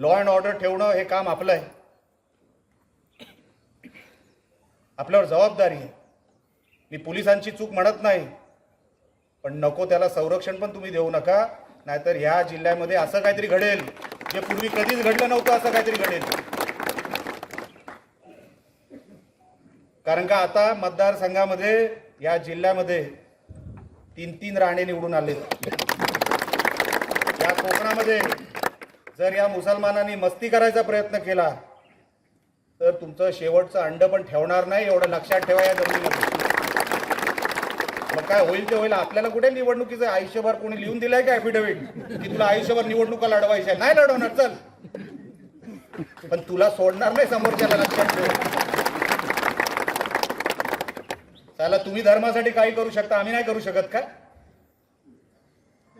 Law and order ठेवणं हे काम आपलं आहे. आपल्यावर जबाबदारी आहे. मी पोलिसांची चूक म्हणत नाही पण नको त्याला संरक्षण पण तुम्ही देऊ नका नाहीतर ह्या जिल्ह्यामध्ये असं काहीतरी घडेल जे पूर्वी कधीच घडलं नव्हतं असं काहीतरी घडेल. कारण का आता मतदारसंघामध्ये या जिल्ह्यामध्ये तीन तीन राणे निवडून आले या कोकणामध्ये जर या मुसलमानांनी मस्ती करायचा प्रयत्न केला तर तुमचं शेवटचं अंड पण ठेवणार नाही एवढं लक्षात ठेवा या जमिनीमध्ये. मग काय होईल ते होईल. आपल्याला कुठे निवडणुकीचं आयुष्यभर कोणी लिहून दिलंय का ॲफिडेव्हिट की तुला आयुष्यभर निवडणुका लढवायच्या? नाही लढवणार चल. पण तुला सोडणार नाही समोरच्याला लक्षात ठेव. त्याला तुम्ही धर्मासाठी काही करू शकता आम्ही नाही करू शकत का?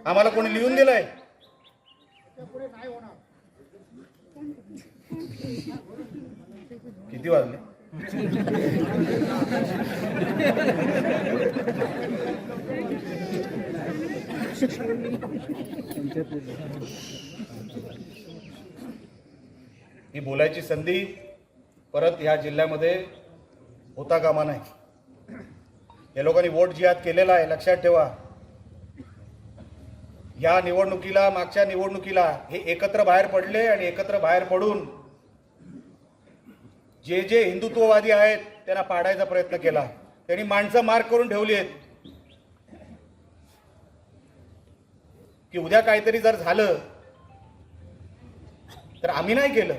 आम्हाला कोणी लिहून दिलंय? किती वाजले? ही बोलायची संधी परत ह्या जिल्ह्यामध्ये होता कामा नाही. या लोकांनी वोट जिहाद केलेला आहे लक्षात ठेवा. या निवडणुकीला मागच्या निवडणुकीला हे एकत्र बाहेर पडले आणि एकत्र बाहेर पडून जे जे हिंदुत्ववादी आहेत त्यांना पाडायचा प्रयत्न केला. त्यांनी माणसं मार्क करून ठेवली आहेत. की उद्या काहीतरी जर झालं तर आम्ही नाही केलं.